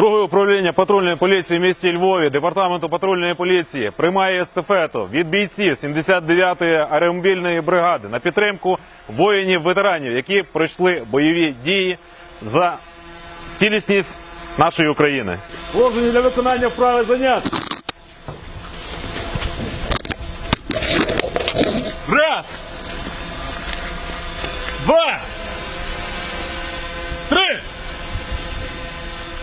Друге управління патрульної поліції в місті Львові, департаменту патрульної поліції приймає естафету від бійців 79-ї аеромобільної бригади на підтримку воїнів-ветеранів, які пройшли бойові дії за цілісність нашої України. Положені для виконання вправи занять.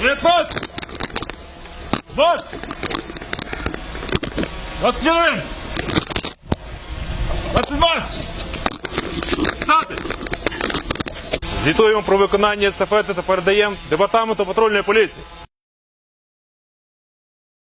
19, 20, 21, 22. Стати. Звітуємо про виконання естафети та передаємо департаменту патрульної поліції.